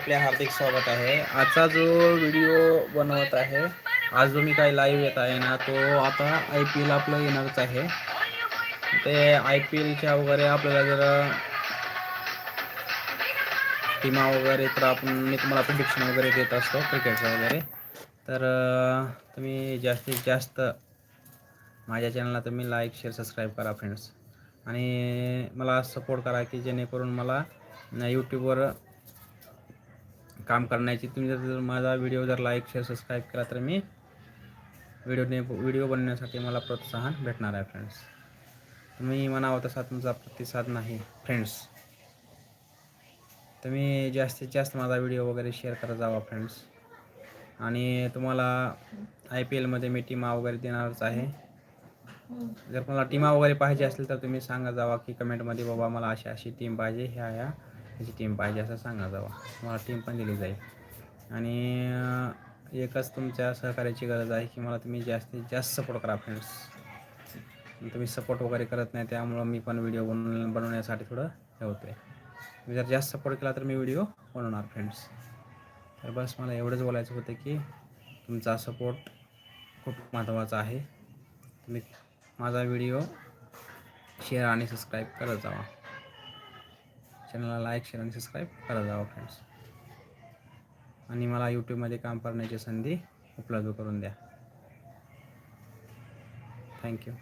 आपले हार्दिक स्वागत आहे. आजचा जो व्हिडिओ बनवत आहे आज जो मी काही लाईव्ह येत आहे ना तो आता आय पी एल आपलं येणारच आहे. ते आय पी एलच्या वगैरे आपल्याला जरा टीमा वगैरे तर आपण मी तुम्हाला प्रिडिक्शन वगैरे देत असतो क्रिकेटचं वगैरे. तर तुम्ही जास्तीत जास्त माझ्या चॅनलला तुम्ही लाईक शेअर सबस्क्राईब करा फ्रेंड्स आणि मला सपोर्ट करा की जेणेकरून मला यूट्यूबवर काम करण्याची. तुम्ही जर माझा व्हिडिओ जर लाईक शेअर सबस्क्राईब केला तर मी व्हिडिओने व्हिडिओ बनवण्यासाठी मला प्रोत्साहन भेटणार आहे फ्रेंड्स तुम्ही म्हणावं तसा तुमचा प्रतिसाद नाही फ्रेंड्स तुम्ही जास्तीत जास्त माझा व्हिडिओ वगैरे शेअर करत जावा फ्रेंड्स आणि तुम्हाला आय पी एलमध्ये मी टीमा वगैरे देणारच आहे. जर तुम्हाला टीमा वगैरे पाहिजे असेल तर तुम्ही सांगा जावा की कमेंटमध्ये बाबा मला अशी अशी टीम पाहिजे ह्या ह्या ह्याची टीम पाहिजे असं सांगा जावा. तुम्हाला टीम पण दिली जाईल. आणि एकच तुमच्या सहकार्याची गरज आहे की मला तुम्ही जास्तीत जास्त सपोर्ट करा फ्रेंड्स तुम्ही सपोर्ट वगैरे करत नाही त्यामुळं मी पण व्हिडिओ बनवून बनवण्यासाठी थोडं हे होतं आहे तुम्ही जर जास्त सपोर्ट केला तर मी व्हिडिओ बनवणार फ्रेंड्स तर बस मला एवढंच बोलायचं होतं की तुमचा सपोर्ट खूप महत्त्वाचा आहे. तुम्ही माझा व्हिडिओ शेअर आणि सबस्क्राईब करत जावा. चॅनलला लाईक शेअर आणि सबस्क्राईब करत जावा फ्रेंड्स आणि मला यूट्यूबमध्ये काम करण्याची संधी उपलब्ध करून द्या. थँक्यू